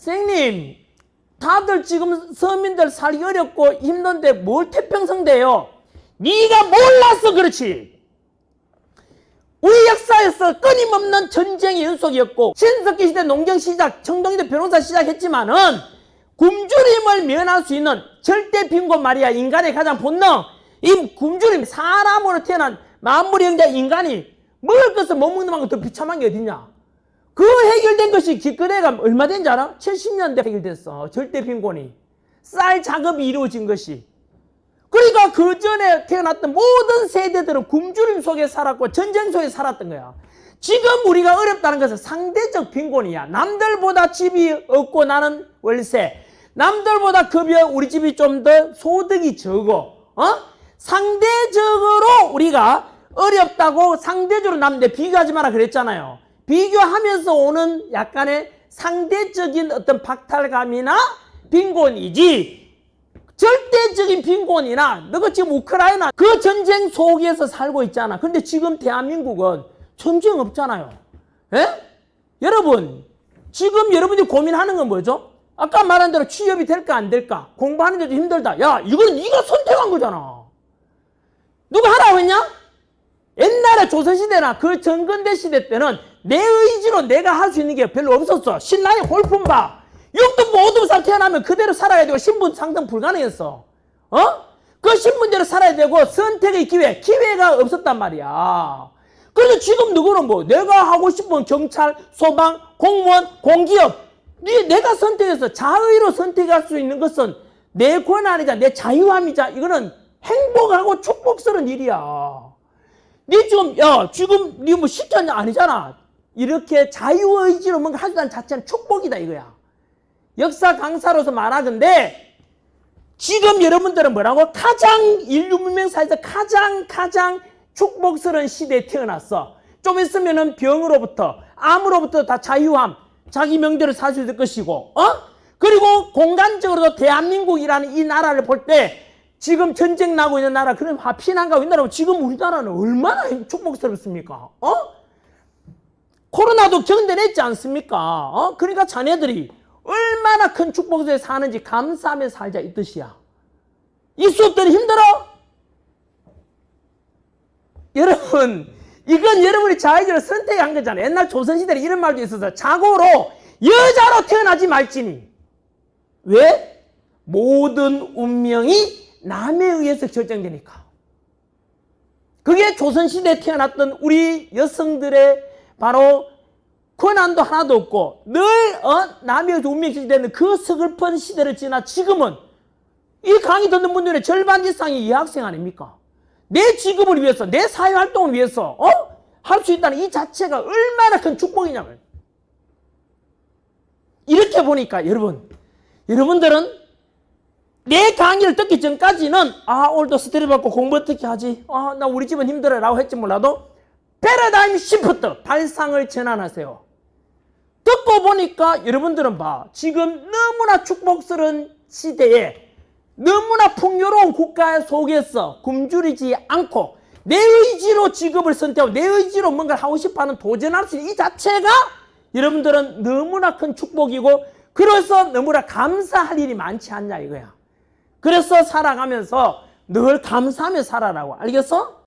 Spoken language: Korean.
선생님, 다들 지금 서민들 살기 어렵고 힘든데 뭘 태평성대요? 네가 몰라서 그렇지. 우리 역사에서 끊임없는 전쟁의 연속이었고 신석기 시대 농경 시작, 청동시대 변호사 시작했지만은 굶주림을 면할 수 있는 절대 빈곤 말이야 인간의 가장 본능 이 굶주림 사람으로 태어난 만물의 형제 인간이 먹을 것을 못 먹는 만큼 더 비참한 게 어딨냐 그 해결된 것이 기껏해가 얼마 된지 알아? 70년대 해결됐어 절대 빈곤이 쌀 작업이 이루어진 것이 그러니까 그 전에 태어났던 모든 세대들은 굶주림 속에 살았고 전쟁 속에 살았던 거야. 지금 우리가 어렵다는 것은 상대적 빈곤이야. 남들보다 집이 없고 나는 월세. 남들보다 급여 우리 집이 좀 더 소득이 적어. 어? 상대적으로 우리가 어렵다고 상대적으로 남들 비교하지 마라 그랬잖아요. 비교하면서 오는 약간의 상대적인 어떤 박탈감이나 빈곤이지 절대적인 빈곤이나 너가 지금 우크라이나 그 전쟁 속에서 살고 있잖아. 근데 지금 대한민국은 전쟁 없잖아요. 예? 여러분, 지금 여러분들이 고민하는 건 뭐죠? 아까 말한 대로 취업이 될까 안 될까? 공부하는 데도 힘들다. 야, 이거는 네가 선택한 거잖아. 누가 하라고 했냐? 옛날에 조선시대나 그 전근대 시대 때는 내 의지로 내가 할 수 있는 게 별로 없었어. 신라의 골품바. 육도 모든 살 태어나면 그대로 살아야 되고 신분 상승 불가능했어. 어? 그 신분대로 살아야 되고 선택의 기회, 기회가 없었단 말이야. 그래서 지금 누구는 뭐 내가 하고 싶은 경찰, 소방, 공무원, 공기업 네, 내가 선택해서 자의로 선택할 수 있는 것은 내 권한이자 내 자유함이자 이거는 행복하고 축복스러운 일이야. 네 지금 야 지금 네뭐 십자냐 아니잖아. 이렇게 자유의지로 뭔가 하자는 자체는 축복이다 이거야. 역사 강사로서 말하건데 지금 여러분들은 뭐라고 가장 인류 문명사에서 가장 가장 축복스러운 시대에 태어났어. 좀 있으면은 병으로부터 암으로부터 다 자유함, 자기 명대로 살 수 있을 것이고, 어? 그리고 공간적으로도 대한민국이라는 이 나라를 볼 때 지금 전쟁 나고 있는 나라, 그럼 피난 가고 있는 나라, 지금 우리나라는 얼마나 축복스럽습니까? 어? 코로나도 견뎌냈지 않습니까? 어? 그러니까 자네들이 얼마나 큰 축복 속에 사는지 감사하며 살자 이 뜻이야. 이 수업들이 힘들어? 여러분, 이건 여러분이 자의적으로 선택한 거잖아요. 옛날 조선시대에 이런 말도 있어서 자고로 여자로 태어나지 말지니. 왜? 모든 운명이 남에 의해서 결정되니까. 그게 조선시대에 태어났던 우리 여성들의 바로 권한도 하나도 없고 늘 어? 남의 운명이 되는 그 서글픈 시대를 지나 지금은 이 강의 듣는 분들의 절반 이상이 이 학생 아닙니까? 내 직업을 위해서 내 사회 활동을 위해서 어? 할 수 있다는 이 자체가 얼마나 큰 축복이냐면 이렇게 보니까 여러분 여러분들은 내 강의를 듣기 전까지는 아 오늘도 스트레스 받고 공부 어떻게 하지? 아 나 우리 집은 힘들어 라고 했지 몰라도 패러다임 시프트 발상을 전환하세요. 듣고 보니까 여러분들은 봐 지금 너무나 축복스러운 시대에 너무나 풍요로운 국가 속에서 굶주리지 않고 내 의지로 직업을 선택하고 내 의지로 뭔가를 하고 싶어 하는 도전할 수 있는 이 자체가 여러분들은 너무나 큰 축복이고 그래서 너무나 감사할 일이 많지 않냐 이거야. 그래서 살아가면서 늘 감사하며 살아라고 알겠어?